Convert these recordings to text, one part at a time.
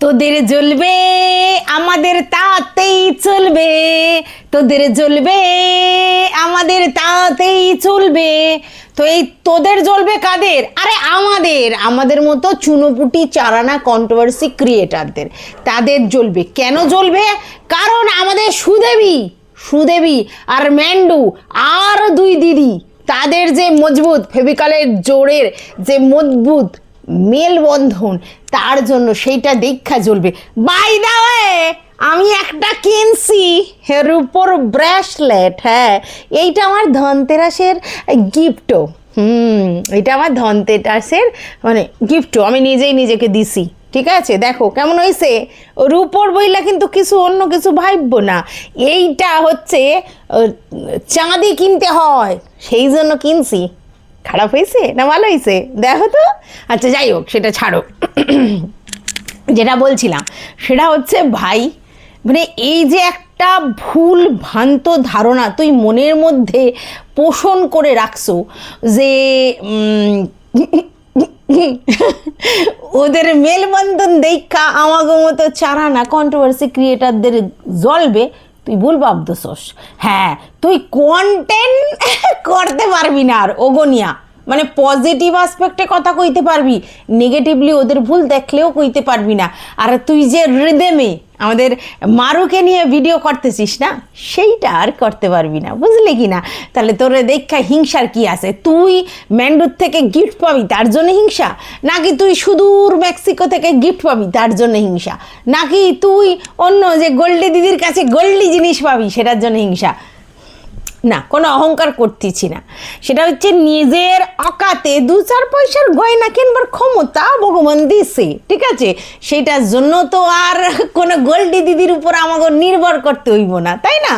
তোদের জ্বলবে, আমাদের তাতেই চলবে। তোদের জ্বলবে, আমাদের তাতেই চলবে। তো এই তোদের জ্বলবে কাদের? আরে আমাদের আমাদের মতো চুনোপুটি, চারানা কন্ট্রোভার্সি ক্রিয়েটারদের তাদের জ্বলবে। কেন জ্বলবে? কারণ আমাদের সুদেবী সুদেবী আর ম্যান্ডু আর দুই দিদি, তাদের যে মজবুত ফেবিকালের জোরের যে মজবুত মেলবন্ধন, তার জন্য সেইটা দীক্ষা জ্বলবে। বাই দা আমি একটা কিনছি, এর উপর ব্রেসলেট হ্যাঁ এইটা আমার ধনতেরাসের গিফটও হুম, এটা আমার ধনতেরাসের মানে গিফটও আমি নিজেই নিজেকে দিছি, ঠিক আছে? দেখো, কেমন হয়েছে রূপর বইলা কিন্তু কিছু অন্য কিছু ভাববো না। এইটা হচ্ছে চাঁদি কিনতে হয়, সেই জন্য কিনছি। খারাপ হয়েছে না ভালো হয়েছে? দেখো তো। আচ্ছা যাই হোক, সেটা ছাড়ো। যেটা বলছিলাম, সেটা হচ্ছে ভাই মানে এই যে একটা ভুল ভ্রান্ত ধারণা তুই মনের মধ্যে পোষণ করে রাখছো যে ওদের মেলবন্ধন দেখা আমাগো মতো চারা না কন্ট্রোভার্সি ক্রিয়েটারদের জ্বলবে তুই ভুল ভাবতেছস। হ্যাঁ তুই কন্টেন্ট করতে পারবি না আর ওগোনিয়া মানে পজিটিভ আসপেক্টে কথা কইতে পারবি নেগেটিভলি ওদের ভুল দেখলেও কইতে পারবি না। আর তুই যে রিদেমে আমাদের মারুকে নিয়ে ভিডিও করতেছিস না, সেইটা আর করতে পারবি না, বুঝলি কি না? তাহলে তোর দেখা হিংসার কি আছে? তুই ম্যান্ডুর থেকে গিফট পাবি, তার জন্য হিংসা? নাকি তুই সুদূর মেক্সিকো থেকে গিফট পাবি, তার জন্য হিংসা? নাকি তুই অন্য যে গোল্ডি দিদির কাছে গোল্ডি জিনিস পাবি, সেটার জন্য হিংসা? না, কোনো অহংকার করতেছি না। সেটা হচ্ছে নিজের অকাতে দু চার পয়সার গয়না কিনবার ক্ষমতা ভগবান দিছে, ঠিক আছে? সেটার জন্য তো আর কোনো গোল্ডি দিদির উপর আমাকে নির্ভর করতে হইব না, তাই না?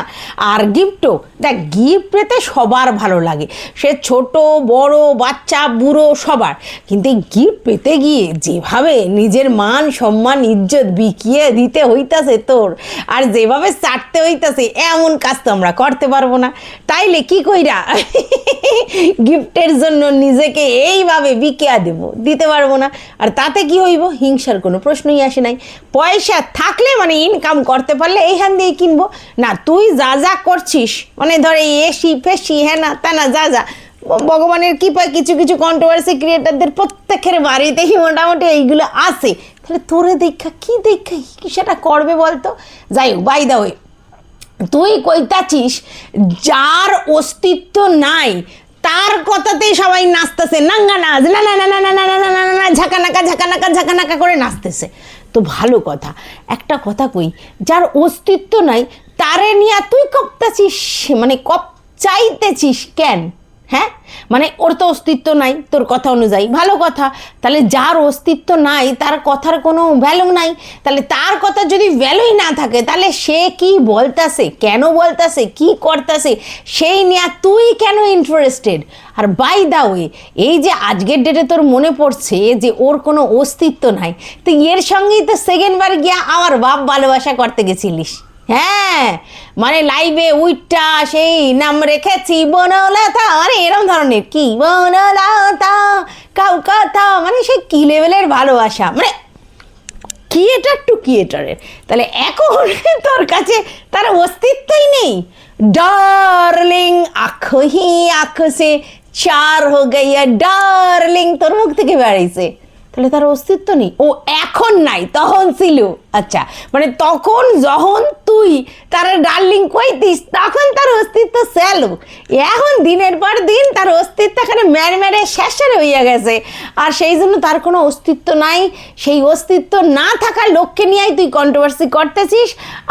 আর গিফটও দেখ গিফট পেতে সবার ভালো লাগে। সে ছোট, বড়, বাচ্চা, বুড়ো, সবার। কিন্তু গিফট পেতে গিয়ে যেভাবে নিজের মান, সম্মান, ইজ্জত বিকিয়ে দিতে হইতাছে তোর, আর যেভাবে চাটতে হইতাছে, এমন কাজ তো আমরা করতে পারব না। তাইলে কি কইরা? গিফটের জন্য নিজেকে এইভাবে বিকিয়া দেব, দিতে পারব না। আর তাতে কি হইব? হিংসার কোনো প্রশ্নই আসে নাই। পয়সা থাকলে মানে ইনকাম করতে পারলে এইখান দিয়ে কিনবো। না, তুই যা যা করছিস মানে ধর এই এসি ফেসি হ্যাঁ না তা না যা যা, ভগবানের কৃপায় কিছু কিছু কন্ট্রোভার্সি ক্রিয়েটারদের প্রত্যেকের বাড়িতেই মোটামুটি এইগুলো আছে। তাহলে তোরে দেখা, কি দেখা কি সেটা করবে বলতো? যাই হোক বাই দা ওয়ে তুই কইতাছিস যার অস্তিত্ব নাই তার কথাতেই সবাই নাচতেছে নাঙ্গা নাচ না না না না না না না না না না ঝাঁকানাকা ঝাঁকানাকা ঝাঁকানাকা করে নাচতেছে তো ভালো কথা একটা কথা কই যার অস্তিত্ব নাই তারে নিয়ে তুই কপতাছিস মানে কপ চাইতেছিস কেন হ্যাঁ? মানে ওর তো অস্তিত্ব নাই, তোর কথা অনুযায়ী। ভালো কথা। তাহলে যার অস্তিত্ব নাই, তার কথার কোনো ভ্যালু নাই, তাহলে তার কথা যদি ভ্যালুই না থাকে, তাহলে সে কি বলতাছে, কেন বলতাছে, কি করতাছে, সেই নিয়ে তুই কেন ইন্টারেস্টেড আর বাই দা ওয়ে এই যে আজকের ডেটে তোর মনে পড়ছে যে ওর কোনো অস্তিত্ব নাই, তো এর সঙ্গেই তো সেকেন্ডবার গিয়া আমার বাপ ভালোবাসা করতে গেছিলিস। হ্যাঁ মানে লাইভে উইটটা সেই নাম রেখেছি বনলতা। মানে এরকম ধরনের। কি বনলতা? কাউ কথা? মানে সে কি লেভেলের ভালোবাসা? মানে ক্রিয়েটার টু ক্রিয়েটারের তাহলে এখন তোর কাছে তার অস্তিত্বই নেই। ডার্লিং আঁখো হি আঁখো সে, চার হো গইয়া। ডার্লিং তোর মুখ থেকে বেড়াইছে তাহলে তার অস্তিত্ব নেই। ও এখন নাই, তখন ছিল। আচ্ছা মানে তখন যখন তুই তার ডার্লিং কইতিস তখন তার অস্তিত্ব ছিল। এখন দিনের পর দিন তার অস্তিত্ব এখানে মেরে শেষের হইয়া গেছে। আর সেই জন্য তার কোনো অস্তিত্ব নাই। সেই অস্তিত্ব না থাকা লোককে নিয়েই তুই কন্ট্রোভার্সি করতেছিস।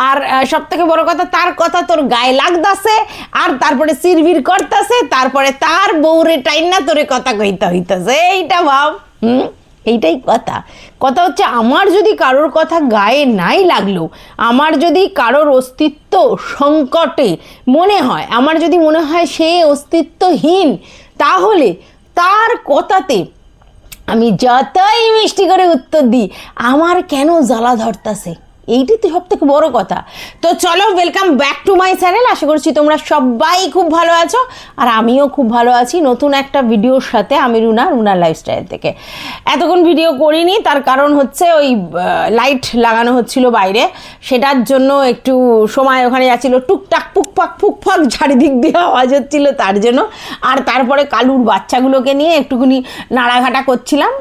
আর সব থেকে বড় কথা, তার কথা তোর গায়ে লাগতাছে। আর তারপরে সিরবির করতেছে। তারপরে তার বউরে টাইন না তোরে কথা কইতে হইতাছে। এইটা ভাব, হুম? এইটাই কথা। কথা হচ্ছে, আমার যদি কারোর কথা গায়ে নাই লাগল, আমার যদি কারোর অস্তিত্ব সংকটে মনে হয়, আমার যদি মনে হয় সে অস্তিত্বহীন, তাহলে তার কথাতে আমি যতই মিষ্টি করে উত্তর দিই, আমার কেন জ্বালা ধরতাছে? এইটি তো সব থেকে বড় কথা। তো চলো welcome back to my channel আশা করছি তোমরা সবাই খুব ভালো আছো, আর আমিও খুব ভালো আছি নতুন একটা ভিডিওর সাথে আমি রুনা রুনা লাইফস্টাইল থেকে। এতক্ষণ ভিডিও করিনি, তার কারণ হচ্ছে ওই লাইট লাগানো হচ্ছিল বাইরে। সেটার জন্য একটু সময় ওখানে যাচ্ছিল, টুকটাক পুকপাক ফুকফাক চারিদিক দিয়ে আওয়াজ হচ্ছিল তার জন্য। আর তারপরে কালুর বাচ্চাগুলোকে নিয়ে একটুখানি নাড়াঘাটা করছিলাম।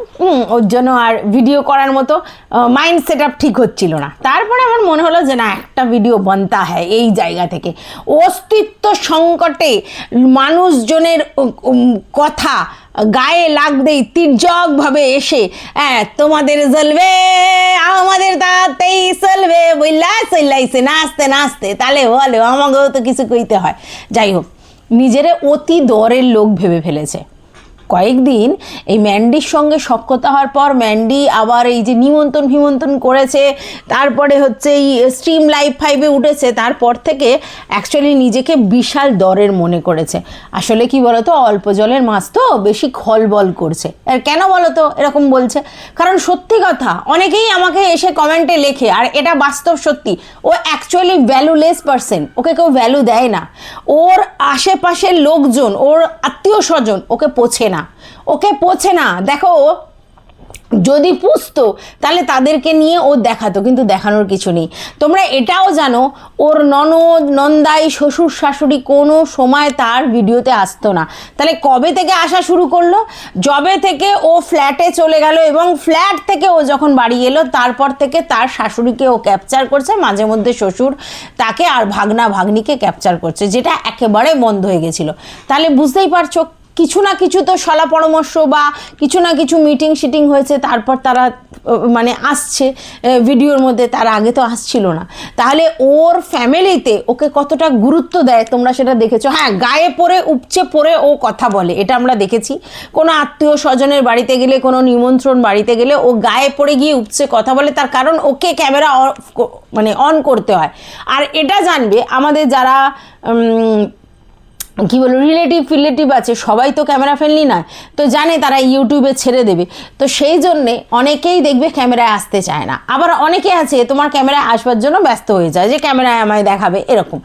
ওর জন্য আর ভিডিও করার মতো মাইন্ড সেট ঠিক হচ্ছিল না। তারপরে আমার মনে হলো যে না, একটা ভিডিও বনতা হয় এই জায়গা থেকে। অস্তিত্ব সংকটে মানুষজনের কথা গায়ে লাগতেই তির্যকভাবে এসে হ্যাঁ তোমাদের জ্বলবে আমাদের তাতেই চলবে বললা চল্লাইছে নাচতে নাচতে। তাহলে বলো, আমাকেও তো কিছু কইতে হয়। যাই হোক, নিজেরে অতি দরের লোক ভেবে ফেলেছে। কয়েকদিন এই ম্যান্ডির সঙ্গে সক্ষতা হওয়ার পর ম্যান্ডি আবার এই যে নিমন্ত্রণ ফিমন্ত্রণ করেছে, তারপরে হচ্ছে এই স্ট্রিম লাইভ ফাইভে উঠেছে, তারপর থেকে অ্যাকচুয়ালি নিজেকে বিশাল দরের মনে করেছে। আসলে কি বলতো, অল্প জলের মাছ তো বেশি খলবল করছে। আর কেন বলো তো এরকম বলছে। কারণ সত্যি কথা, অনেকেই আমাকে এসে কমেন্টে লেখে, আর এটা বাস্তব সত্যি, ও অ্যাকচুয়ালি ভ্যালুলেস পারসন ওকে কেউ ভ্যালু দেয় না। ওর আশেপাশের লোকজন, ওর আত্মীয় স্বজন ওকে পোছে না। ওকে পোছে না। দেখো যদি পুষতো, তাহলে তাদেরকে নিয়ে ও দেখাতো, কিন্তু দেখানোর কিছু নেই। তোমরা এটাও জানো, ওর ননদ, নন্দাই, শ্বশুর, শাশুড়ি কোনো সময় তার ভিডিওতে আসতো না। তাহলে কবে থেকে আসা শুরু করল? জবে থেকে ও ফ্ল্যাটে চলে গেল এবং ফ্ল্যাট থেকে ও যখন বাড়ি এলো, তারপর থেকে তার শাশুড়িকে ও ক্যাপচার করছে, মাঝে মধ্যে শ্বশুর তাকে আর ভাগনা ভাগ্নিকে ক্যাপচার করছে, যেটা একেবারে বন্ধ হয়ে গেছিল। তাহলে বুঝতেই পারছ কিছু না কিছু তো সলা পরামর্শ বা কিছু না কিছু মিটিং শিটিং হয়েছে, তারপর তারা মানে আসছে ভিডিওর মধ্যে, তার আগে তো আসছিল না। তাহলে ওর ফ্যামিলিতে ওকে কতটা গুরুত্ব দেয় তোমরা সেটা দেখেছ? হ্যাঁ গায়ে পরে, উপচে পড়ে ও কথা বলে, এটা আমরা দেখেছি। কোনো আত্মীয় স্বজনের বাড়িতে গেলে, কোনো নিমন্ত্রণ বাড়িতে গেলে ও গায়ে পড়ে গিয়ে উপচে কথা বলে, তার কারণ ওকে ক্যামেরা মানে অন করতে হয়। আর এটা জানবে আমাদের যারা কি বলব রিলেটিভ ফিলেটিভ আছে, সবাই তো ক্যামেরা ফ্রেন্ডলি নয়। তো জানে তারা ইউটিউবে ছেড়ে দেবে। তো সেই জন্যে অনেকেই দেখবে ক্যামেরায় আসতে চায় না। আবার অনেকে আছে, তোমার ক্যামেরায় আসবার জন্য ব্যস্ত হয়ে যায়, যে ক্যামেরায় আমায় দেখাবে, এরকম।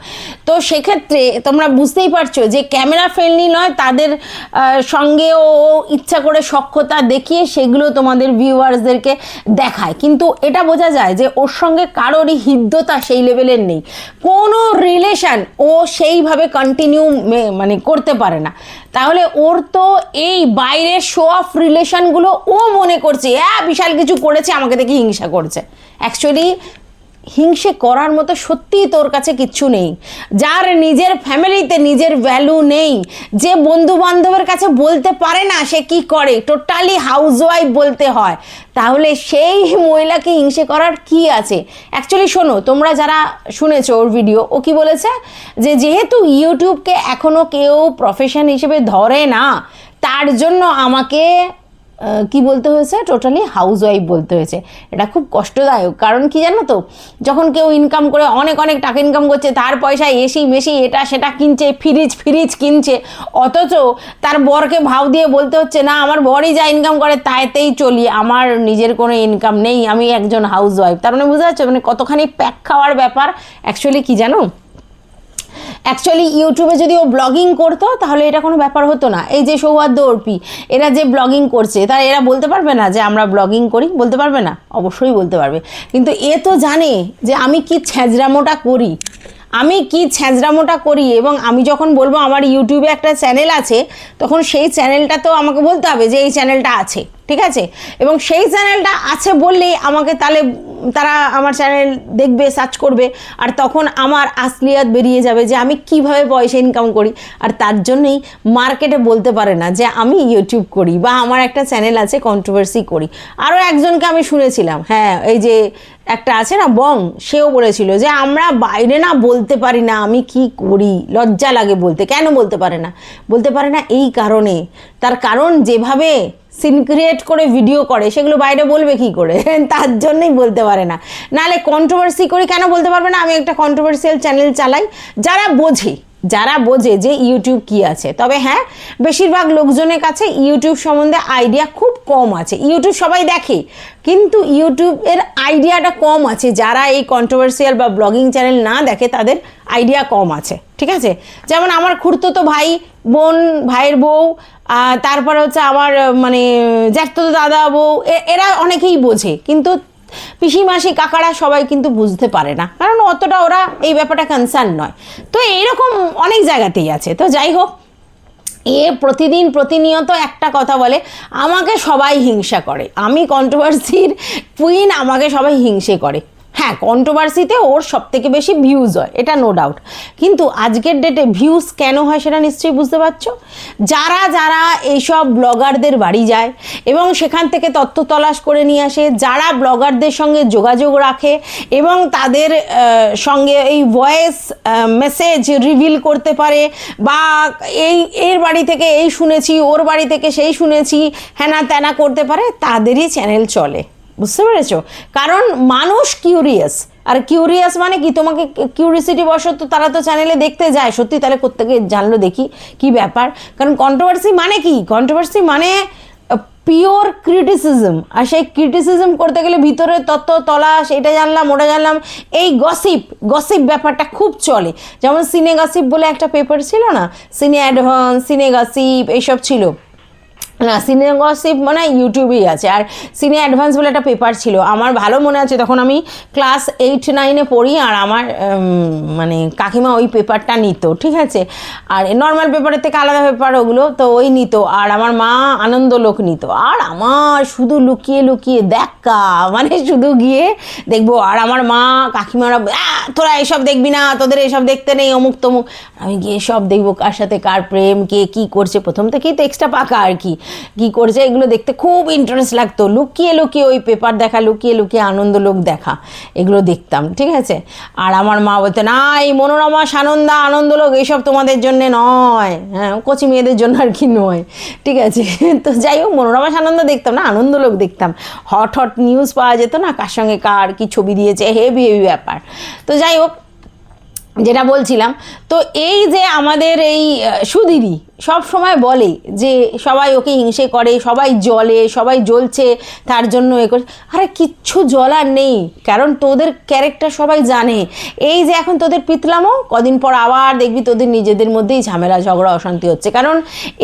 তো সেক্ষেত্রে তোমরা বুঝতেই পারছ যে ক্যামেরা ফ্রেন্ডলি নয়, তাদের সঙ্গেও ইচ্ছা করে সক্ষতা দেখিয়ে সেগুলো তোমাদের ভিউয়ার্সদেরকে দেখায়। কিন্তু এটা বোঝা যায় যে ওর সঙ্গে কারোরই হৃদ্যতা সেই লেভেলের নেই। কোনো রিলেশন ও সেইভাবে কন্টিনিউ মানে করতে পারে না। তাহলে ওর তো এই বাইরের শো অফ রিলেশনগুলো ও মনে করছে হ্যাঁ বিশাল কিছু করেছে, আমাকে দেখে হিংসা করছে। অ্যাকচুয়ালি হিংসে করার মতো সত্যিই তোর কাছে কিচ্ছু নেই। যার নিজের ফ্যামিলিতে নিজের ভ্যালু নেই, যে বন্ধু বান্ধবের কাছে বলতে পারে না সে কি করে টোটালি হাউসওয়াইফ বলতে হয়। তাহলে সেই মহিলাকে হিংসে করার কি আছে? অ্যাকচুয়ালি শোনো, তোমরা যারা শুনেছো ওর ভিডিও ও কি বলেছে? যে যেহেতু ইউটিউবকে এখনও কেউ প্রফেশন হিসেবে ধরে না, তার জন্য আমাকে কি বলতে হয়েছে? টোটালি হাউস ওয়াইফ বলতে হয়েছে। এটা খুব কষ্টদায়ক। কারণ কি জানো তো? যখন কেউ ইনকাম করে, অনেক অনেক টাকা ইনকাম করছে, তার পয়সায় এসি, মেশি, এটা, সেটা কিনছে ফ্রিজ ফ্রিজ কিনছে। অথচ তার বরকে ভাও দিয়ে বলতে হচ্ছে, না, আমার বরই যা ইনকাম করে তাইতেই চলি। আমার নিজের কোনো ইনকাম নেই। আমি একজন হাউস ওয়াইফ তার মানে বুঝতে পারছ মানে কতখানি প্যাক খাওয়ার ব্যাপার। অ্যাকচুয়ালি কি জানো? অ্যাকচুয়ালি ইউটিউবে যদি ও ব্লগিং করতো, তাহলে এটা কোনো ব্যাপার হতো না। এই যে সৌহার্দ্য অর্পি, এরা যে ব্লগিং করছে, তারা, এরা বলতে পারবে না যে আমরা ব্লগিং করি? বলতে পারবে না? অবশ্যই বলতে পারবে। কিন্তু এ তো জানে যে আমি কি ছ্যাঁচড়ামোটা করি। আমি কি ছ্যাঁচড়ামোটা করি এবং আমি যখন বলব আমার ইউটিউবে একটা চ্যানেল আছে, তখন সেই চ্যানেলটা তো আমাকে বলতে হবে যে এই চ্যানেলটা আছে, ঠিক আছে? এবং সেই চ্যানেলটা আছে বললেই আমাকে তাহলে তারা আমার চ্যানেল দেখবে সার্চ করবে, আর তখন আমার আসলিয়াত বেরিয়ে যাবে যে আমি কীভাবে পয়সা ইনকাম করি। আর তার জন্যই মার্কেটে বলতে পারে না যে আমি ইউটিউব করি বা আমার একটা চ্যানেল আছে কন্ট্রোভার্সি করি। আরও একজনকে আমি শুনেছিলাম হ্যাঁ এই যে একটা আছে না, বং, সেও বলেছিল যে, আমরা বাইরে না বলতে পারি না, আমি কি করি? লজ্জা লাগে বলতে। কেন বলতে পারে না? বলতে পারে না এই কারণে। তার কারণ যেভাবে সিন ক্রিয়েট করে ভিডিও করে, সেগুলো বাইরে বলবে কি করে? তার জন্যই বলতে পারে না। নাহলে কন্ট্রোভার্সি করি কেন বলতে পারবে না? আমি একটা কন্ট্রোভার্সিয়াল চ্যানেল চালাই, যারা বোঝে। যারা বোঝে যে ইউটিউব কি আছে। তবে হ্যাঁ বেশিরভাগ লোকজনের কাছে ইউটিউব সম্বন্ধে আইডিয়া খুব কম আছে। ইউটিউব সবাই দেখে, কিন্তু ইউটিউবের আইডিয়াটা কম আছে। যারা এই কন্ট্রোভার্সিয়াল বা ব্লগিং চ্যানেল না দেখে, তাদের আইডিয়া কম আছে। ঠিক আছে? যেমন আমার খুঁড়তো তো ভাই, বোন, ভাইয়ের বউ তারপরে হচ্ছে আমার মানে জ্যাঠতো দাদা, বউ এরা অনেকেই বোঝে। কিন্তু পিসি মাসি কাকারা সবাই কিন্তু বুঝতে পারে না। কারণ অতটা ওরা এই ব্যাপারটা কনসার্ন নয়। তো এইরকম অনেক জায়গাতেই আছে। তো যাই হোক, এ প্রতিদিন প্রতিনিয়ত একটা কথা বলে, আমাকে সবাই হিংসা করে। আমি কন্ট্রোভার্সির কুইন আমাকে সবাই হিংসে করে। হ্যাঁ কন্ট্রোভার্সিতে ওর সব থেকে বেশি ভিউজ হয়, এটা নো ডাউট কিন্তু আজকের ডেটে ভিউজ কেন হয় সেটা নিশ্চয়ই বুঝতে পারছ? যারা যারা এইসব ব্লগারদের বাড়ি যায় এবং সেখান থেকে তথ্য তলাশ করে নিয়ে আসে, যারা ব্লগারদের সঙ্গে যোগাযোগ রাখে এবং তাদের সঙ্গে এই ভয়েস মেসেজ রিভিল করতে পারে বা এই, এর বাড়ি থেকে এই শুনেছি, ওর বাড়ি থেকে সেই শুনেছি হ্যানা ত্যানা করতে পারে, তাদেরই চ্যানেল চলে। বুঝতে পেরেছ? কারণ মানুষ কিউরিয়াস আর কিউরিয়াস মানে কি? তোমাকে কিউরিয়াসিটি বশত তারা তো চ্যানেলে দেখতে যায়। সত্যি, তাহলে কোথেকে জানলো দেখি কি ব্যাপার? কারণ কন্ট্রোভার্সি মানে কি? কন্ট্রোভার্সি মানে পিওর ক্রিটিসিজম আর সেই ক্রিটিসিজম করতে গেলে ভিতরে তত্ত্ব তলাশ এটা জানলাম, ওটা জানলাম, এই গসিপ গসিপ ব্যাপারটা খুব চলে। যেমন সিনে গসিপ বলে একটা পেপার ছিল না? সিনে অ্যাডভান্স সিনে গসিপ এইসব ছিল। না সিনে গসিপ মানে ইউটিউবেই আছে। আর সিনে অ্যাডভান্স বলে একটা পেপার ছিল। আমার ভালো মনে আছে তখন আমি ক্লাস এইট নাইনে পড়ি আর আমার মানে কাকিমা ওই পেপারটা নিত ঠিক আছে? আর নর্মাল পেপারের থেকে আলাদা পেপার ওগুলো তো ওই নিত। আর আমার মা আনন্দলোক নিত। আর আমার শুধু লুকিয়ে লুকিয়ে দেখা মানে শুধু গিয়ে দেখব। আর আমার মা কাকিমারা "আহ, তোরা এসব দেখবি না তোদের এসব দেখতে নেই অমুক তমুক। আমি গিয়ে সব দেখব কার সাথে কার প্রেম কে কী করছে। প্রথম থেকেই তো এক্সট্রা পাকা আর কি। কি করছে, এগুলো দেখতে খুব ইন্টারেস্ট লাগতো। লুকিয়ে লুকিয়ে ওই পেপার দেখা, লুকিয়ে লুকিয়ে আনন্দ লোক দেখা, এগুলো দেখতাম, ঠিক আছে? আর আমার মা বলতো না এই মনোরমা, সানন্দা আনন্দলোক এইসব তোমাদের জন্য নয়। হ্যাঁ কচি মেয়েদের জন্য আর কি নয়, ঠিক আছে? তো যাই হোক, মনোরমা, সানন্দা দেখতাম না আনন্দলোক দেখতাম। হট হট নিউজ পাওয়া যেত না, কার সঙ্গে কার কি ছবি দিয়েছে হেভি হেভি ব্যাপার। তো যাই হোক যেটা বলছিলাম, তো এই যে আমাদের এই সুধীরই সব সময় বলে যে সবাই ওকে হিংসে করে, সবাই জ্বলে, সবাই জ্বলছে, তার জন্য এ করে, আরে কিচ্ছু জ্বলার নেই, কারণ তোদের ক্যারেক্টার সবাই জানে। এই যে এখন তোদের পিতলামও কদিন পর আবার দেখবি তোদের নিজেদের মধ্যেই ঝামেলা, ঝগড়া, অশান্তি হচ্ছে। কারণ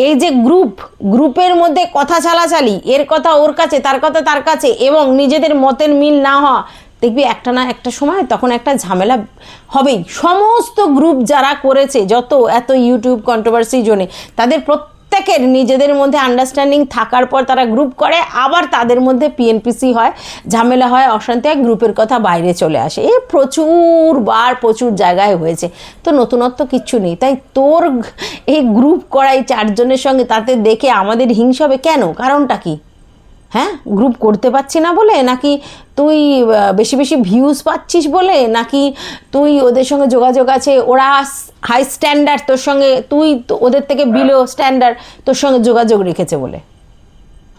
এই যে গ্রুপ গ্রুপের মধ্যে কথা চালাচালি, এর কথা ওর কাছে, তার কথা তার কাছে, এবং নিজেদের মতের মিল না হওয়া দেখবি একটা না একটা সময় তখন একটা ঝামেলা হবেই। সমস্ত গ্রুপ যারা করেছে, যত এত ইউটিউব কন্ট্রোভার্সি জোনে, তাদের প্রত্যেকের নিজেদের মধ্যে আন্ডারস্ট্যান্ডিং থাকার পর তারা গ্রুপ করে, আবার তাদের মধ্যে পিএনপিসি হয়, ঝামেলা হয়, অশান্তি হয় গ্রুপের কথা বাইরে চলে আসে। এ প্রচুর বার প্রচুর জায়গায় হয়েছে। তো নতুনত্ব কিচ্ছু নেই। তাই তোর এই গ্রুপ করা এই চারজনের সঙ্গে তাতে দেখে আমাদের হিংসা হবে কেন? কারণটা কি? হ্যাঁ গ্রুপ করতে পারছি না বলে, নাকি তুই বেশি বেশি ভিউজ পাচ্ছিস বলে, নাকি তুই ওদের সঙ্গে যোগাযোগ আছে? ওরা হাই স্ট্যান্ডার্ড তোর সঙ্গে, তুই ওদের থেকে বিলো স্ট্যান্ডার্ড তোর সঙ্গে যোগাযোগ রেখেছে বলে।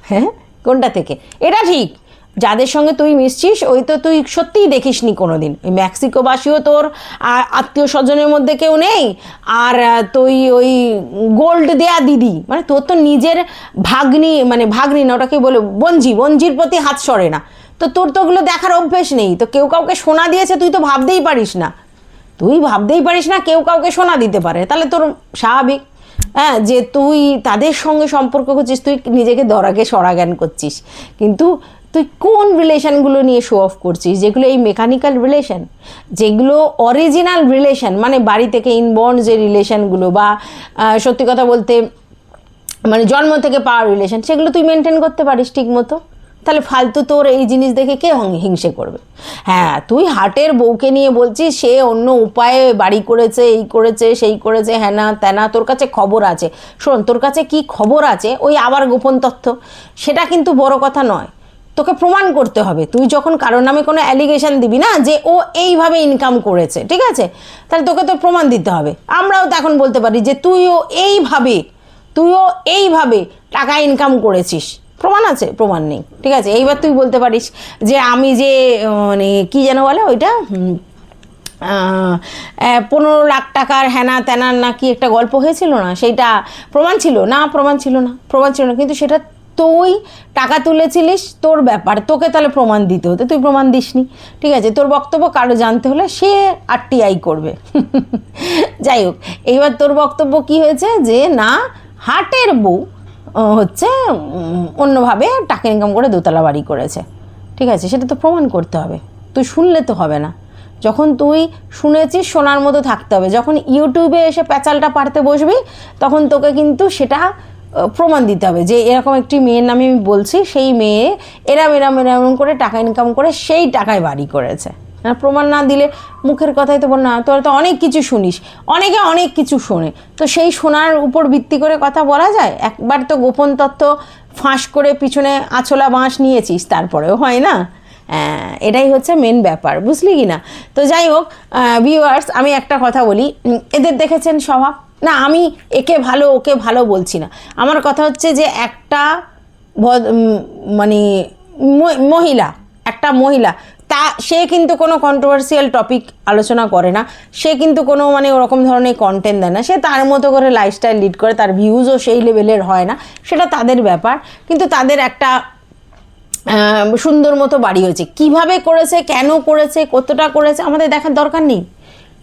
হ্যাঁ কোনটা থেকে? এটা ঠিক। যাদের সঙ্গে তুই মিশছিস, ওই তো তুই সত্যিই দেখিসনি কোনো দিন ওই মেক্সিকোবাসীও তোর আত্মীয় স্বজনের মধ্যে কেউ নেই, আর তুই ওই গোল্ড দেয়া দিদি। মানে তোর তো নিজের ভাগ্নি মানে ভাগ্নি না, ওটাকে বলে বঞ্জি বঞ্জির প্রতি হাত সরে না। তো তোর তো ওগুলো দেখার অভ্যেস নেই। তো কেউ কাউকে সোনা দিয়েছে, তুই তো ভাবতেই পারিস না। তুই ভাবতেই পারিস না কেউ কাউকে সোনা দিতে পারে। তাহলে তোর স্বাভাবিক। হ্যাঁ যে তুই তাদের সঙ্গে সম্পর্ক করছিস তুই নিজেকে দরাকে সরাজ্ঞান করছিস। কিন্তু তুই কোন রিলেশনগুলো নিয়ে শো অফ করছিস? যেগুলো এই মেকানিক্যাল রিলেশন যেগুলো অরিজিনাল রিলেশন মানে বাড়ি থেকে ইনবর্ন যে রিলেশনগুলো বা সত্যি কথা বলতে মানে জন্ম থেকে পাওয়ার রিলেশন সেগুলো তুই মেনটেন করতে পারিস ঠিক মতো। তাহলে ফালতু তোর এই জিনিস দেখে কে হিংসে করবে? হ্যাঁ তুই হাটের বউকে নিয়ে বলছিস, সে অন্য উপায়ে বাড়ি করেছে, এই করেছে, সেই করেছে হ্যানা ত্যানা তোর কাছে খবর আছে। শোন, তোর কাছে কি খবর আছে? ওই আবার গোপন তথ্য। সেটা কিন্তু বড় কথা নয়। তোকে প্রমাণ করতে হবে। তুই যখন কারোর নামে কোনো অ্যালিগেশন দিবি না, যে ও এইভাবে ইনকাম করেছে, ঠিক আছে? তাহলে তোকে তো প্রমাণ দিতে হবে। আমরাও তো এখন বলতে পারি যে তুইও এইভাবে তুইও এইভাবে টাকা ইনকাম করেছিস। প্রমাণ আছে? প্রমাণ নেই, ঠিক আছে? এইবার তুই বলতে পারিস যে আমি যে মানে কী যেন বলে ওইটা? পনেরো লাখ টাকার হ্যানা ত্যানার নাকি একটা গল্প হয়েছিল না? সেইটা প্রমাণ ছিল? না, প্রমাণ ছিল না। প্রমাণ ছিল না। কিন্তু সেটা তুই টাকা তুলেছিলিস তোর ব্যাপার। তোকে তাহলে প্রমাণ দিতে হতো। তুই প্রমাণ দিসনি। ঠিক আছে, তোর বক্তব্য কারও জানতে হলে সে আর আরটিআই করবে। যাই হোক এইবার তোর বক্তব্য কি হয়েছে? যে না, হাটের বউ হচ্ছে অন্যভাবে টাকা ইনকাম করে দোতলা বাড়ি করেছে। ঠিক আছে, সেটা তো প্রমাণ করতে হবে। তুই শুনলে তো হবে না। যখন তুই শুনেছিস, শোনার মতো থাকতে হবে। যখন ইউটিউবে এসে প্যাচালটা পারতে বসবি, তখন তোকে কিন্তু সেটা প্রমাণ দিতে হবে যে এরকম একটি মেয়ের নামে আমি বলছি সেই মেয়ে এরাম এরাম এরাম করে টাকা ইনকাম করে সেই টাকায় বাড়ি করেছে। প্রমাণ না দিলে মুখের কথাই তো বল না তোরা তো অনেক কিছু শুনিস অনেকে অনেক কিছু শোনে। তো সেই শোনার উপর ভিত্তি করে কথা বলা যায়? একবার তো গোপন তথ্য ফাঁস করে পিছনে আছলা বাঁশ নিয়েছিস তারপরেও হয় না? হ্যাঁ, এটাই হচ্ছে মেন ব্যাপার বুঝলি কি না? তো যাই হোক ভিউয়ার্স আমি একটা কথা বলি। এদের দেখেছেন স্বভাব? না, আমি একে ভালো, ওকে ভালো বলছি না। আমার কথা হচ্ছে যে একটা মানে মহিলা, একটা মহিলা, তা, সে কিন্তু কোনো কন্ট্রোভার্সিয়াল টপিক আলোচনা করে না। সে কিন্তু কোনো মানে ওরকম ধরনের কন্টেন্ট দেয় না। সে তার মতো করে লাইফস্টাইল লিড করে, তার ভিউজও সেই লেভেলের হয় না। সেটা তাদের ব্যাপার। কিন্তু তাদের একটা সুন্দর মতো বাড়ি হয়েছে। কীভাবে করেছে, কেন করেছে, কতটা করেছে, আমাদের দেখার দরকার নেই।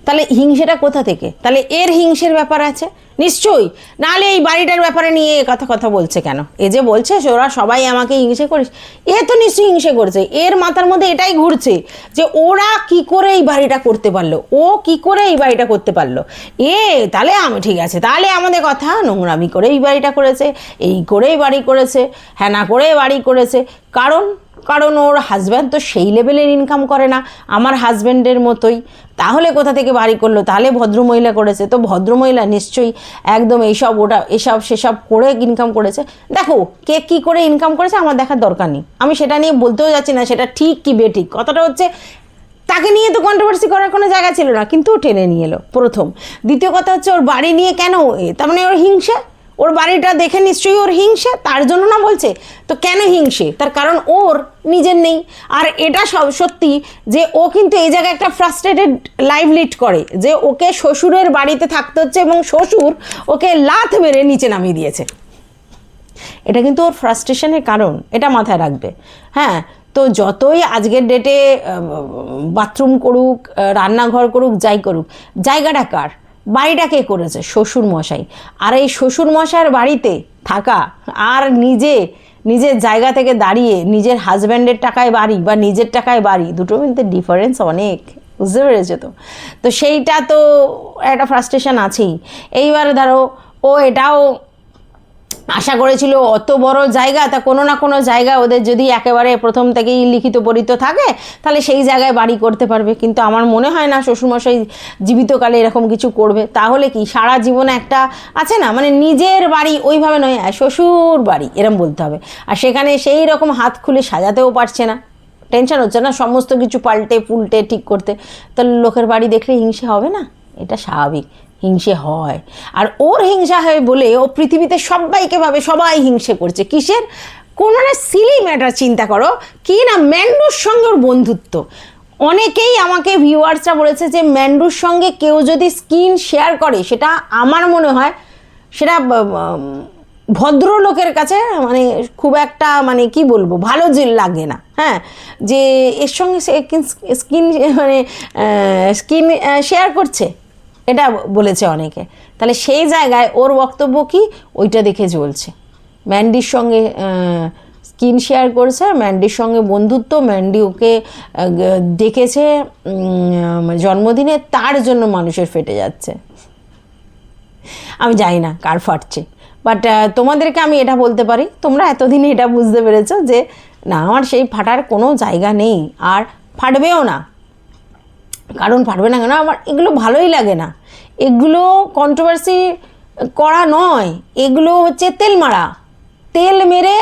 তাহলে হিংসেটা কোথা থেকে? তাহলে এর হিংসের ব্যাপার আছে? নিশ্চয়ই। নাহলে এই বাড়িটার ব্যাপারে নিয়ে কথা কথা বলছে কেন? এ যে বলছে ওরা সবাই আমাকে হিংসে করিস। এ তো নিশ্চয়ই হিংসে করছে। এর মাথার মধ্যে এটাই ঘুরছে যে ওরা কি করে এই বাড়িটা করতে পারল? ও কি করে এই বাড়িটা করতে পারল? এ, তাহলে আমি ঠিক আছে। তাহলে আমাদের কথা, নোংরামি করে এই বাড়িটা করেছে, এই করেই বাড়ি করেছে হ্যাঁ না করে বাড়ি করেছে। কারণ কারণ ওর হাজব্যান্ড তো সেই লেভেলের ইনকাম করে না। আমার হাজব্যান্ডের মতোই। তাহলে কোথা থেকে বাড়ি করল? তাহলে ভদ্রমহিলা করেছে। তো ভদ্রমহিলা নিশ্চয়ই একদম এইসব ওটা, এসব, সেসব করে ইনকাম করেছে। দেখো, কে কী করে ইনকাম করেছে আমার দেখার দরকার নেই। আমি সেটা নিয়ে বলতেও যাচ্ছি না, সেটা ঠিক কি বেঠিক। কথাটা হচ্ছে, তাকে নিয়ে তো কন্ট্রোভার্সি করার কোনো জায়গা ছিল না, কিন্তু ও টেনে নিয়ে এলো প্রথম। দ্বিতীয় কথা হচ্ছে, ওর বাড়ি নিয়ে কেন তার মানে ওর হিংসা? ওর বাড়িটা দেখে নিশ্চয়ই ওর হিংসে, তার জন্য না বলছে? তো কেন হিংসে? তার কারণ ওর, নিজের নেই। আর এটা সব সত্যি যে ও কিন্তু এই জায়গায় একটা ফ্রাস্ট্রেটেড লাইফ লিড করে। যে ওকে শ্বশুরের বাড়িতে থাকতে হচ্ছে এবং শ্বশুর ওকে লাথ মেরে নিচে নামিয়ে দিয়েছে। এটা কিন্তু ওর ফ্রাস্ট্রেশনের কারণ। এটা মাথায় রাখবে। হ্যাঁ তো যতই আজকের ডেটে বাথরুম করুক রান্নাঘর করুক, যাই করুক, জায়গাটা কার? বাড়িটা কে করেছে? শ্বশুর মশাই আর এই শ্বশুর মশাইয়ের বাড়িতে থাকা আর নিজে, নিজের জায়গা থেকে দাঁড়িয়ে নিজের হাজব্যান্ডের টাকায় বাড়ি বা নিজের টাকায় বাড়ি দুটো মধ্যে ডিফারেন্স অনেক। বুঝতে পেরেছে তো? তো সেইটা তো একটা ফ্রাস্ট্রেশন আছেই। এইবার ধরো, ও এটাও আশা করেছিল অত বড় জায়গা, তা কোনো না কোনো জায়গা ওদের যদি একেবারে প্রথম থেকেই লিখিত পরিত থাকে, তাহলে সেই জায়গায় বাড়ি করতে পারবে। কিন্তু আমার মনে হয় না শ্বশুরমশাই জীবিতকালে এরকম কিছু করবে। তাহলে কি সারা জীবনে একটা আছে না মানে নিজের বাড়ি ওইভাবে নয়, শ্বশুর বাড়ি, এরম বলতে হবে। আর সেখানে সেই রকম হাত খুলে সাজাতেও পারছে না। টেনশন হচ্ছে না সমস্ত কিছু পাল্টে পুলটে ঠিক করতে। তাহলে লোকের বাড়ি দেখলে হিংসে হবে না? এটা স্বাভাবিক। হিংসে হয়। আর ওর হিংসা হয় বলে ও পৃথিবীতে সবাইকে ভাবে, সবাই হিংসে করছে। কিসের? কোনো না সিলি ম্যাটার চিন্তা করো। কি না ম্যান্ডুর সঙ্গে ওর বন্ধুত্ব? অনেকেই আমাকে ভিউয়ার্সরা বলেছে যে ম্যান্ডুর সঙ্গে কেউ যদি স্কিন শেয়ার করে, সেটা আমার মনে হয়, সেটা ভদ্রলোকের কাছে মানে খুব একটা মানে কি বলব, ভালো যে লাগে না। হ্যাঁ যে এর সঙ্গে সে স্কিন মানে স্কিন শেয়ার করছে। এটা বলেছে অনেকে। তাহলে সেই জায়গায় ওর বক্তব্য কি? ওইটা দেখে চলছে ম্যান্ডির সঙ্গে স্কিন শেয়ার করছে, ম্যান্ডির সঙ্গে বন্ধুত্ব, ম্যান্ডি ওকে ডেকেছে জন্মদিনে, তার জন্য মানুষের ফেটে যাচ্ছে। আমি জানি না কার ফাটছে। বাট তোমাদেরকে আমি এটা বলতে পারি, তোমরা এতদিনে এটা বুঝতে পেরেছ যে, না, আমার সেই ফাটার কোনো জায়গা নেই, আর ফাটবেও না। কারণ পারবে না কেন? আমার এগুলো ভালোই লাগে না। এগুলো কন্ট্রোভার্সি করা নয়। এগুলো হচ্ছে তেল মারা। তেল মেরে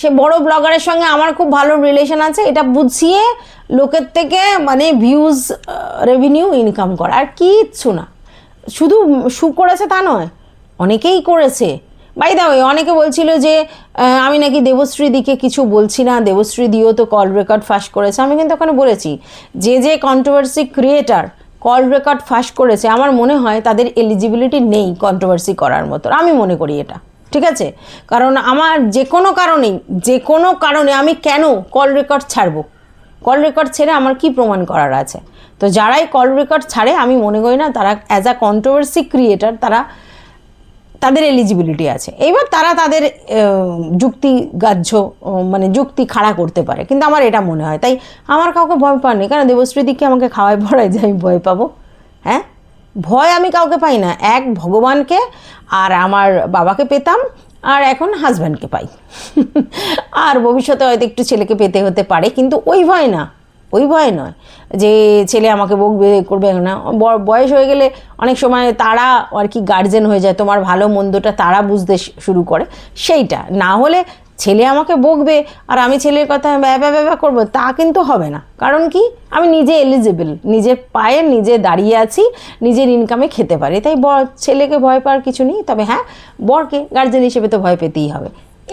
সে বড় ব্লগারের সঙ্গে আমার খুব ভালো রিলেশন আছে। এটা বুঝিয়ে লোকের থেকে মানে ভিউজ রেভিনিউ ইনকাম করা। আর কিচ্ছু না। শুধু শু করেছে তা নয়, অনেকেই করেছে। বাই দা ওয়ে অনেকে বলছিল যে আমি নাকি দেবশ্রী দিকে কিছু বলছি না, দেবশ্রী দিও তো কল রেকর্ড ফাঁস করেছে। আমি কিন্তু ওখানে বলেছি, যে যে কন্ট্রোভার্সি ক্রিয়েটার কল রেকর্ড ফাঁস করেছে, আমার মনে হয় তাদের এলিজিবিলিটি নেই কন্ট্রোভার্সি করার মতো। আমি মনে করি এটা, ঠিক আছে? কারণ আমার যে কোনো কারণেই, যে কোনো কারণে আমি কেন কল রেকর্ড ছাড়বো? কল রেকর্ড ছেড়ে আমার কি প্রমাণ করার আছে? তো যারাই কল রেকর্ড ছাড়ে, আমি মনে করি না, তারা অ্যাজ আ কন্ট্রোভার্সি ক্রিয়েটার তারা তাদের এলিজিবিলিটি আছে। এইবার তারা তাদের যুক্তি গ্রাহ্য আহ, মানে যুক্তি খাড়া করতে পারে। কিন্তু আমার এটা মনে হয়। তাই আমার কাউকে ভয় পাওয়ার নেই। কারণ দেবশ্রীদিকে আমাকে খাওয়ায় পড়ায় যে আমি ভয় পাবো? হ্যাঁ? ভয় আমি কাউকে পাই না। এক ভগবানকে আর আমার বাবাকে পেতাম আর এখন হাজব্যান্ডকে পাই। আর ভবিষ্যতে হয়তো একটু ছেলেকে পেতে হতে পারে। কিন্তু ওই ভয় না। ওই ভয় নয় যে ছেলে আমাকে বকবে করবে না। বয়স হয়ে গেলে অনেক সময় তারা আর কি গার্জেন হয়ে যায়, তোমার ভালো মন্দটা তারা বুঝতে শুরু করে। সেইটা, না হলে ছেলে আমাকে বকবে আর আমি ছেলের কথা ব্যবা ব্যা করব, তা কিন্তু হবে না। কারণ কি? আমি নিজে এলিজিবল নিজের পায়ে নিজে দাঁড়িয়ে আছি, নিজের ইনকামে খেতে পারি। তাই বর, ছেলেকে ভয় পাওয়ার কিছু নেই। তবে হ্যাঁ বরকে গার্জেন হিসেবে তো ভয় পেতেই হবে।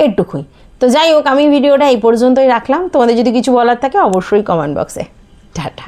এটুকুই। তো যাই হোক, আমি ভিডিওটা এই পর্যন্তই রাখলাম। তোমাদের যদি কিছু বলার থাকে, অবশ্যই কমেন্ট বক্সে টাটা।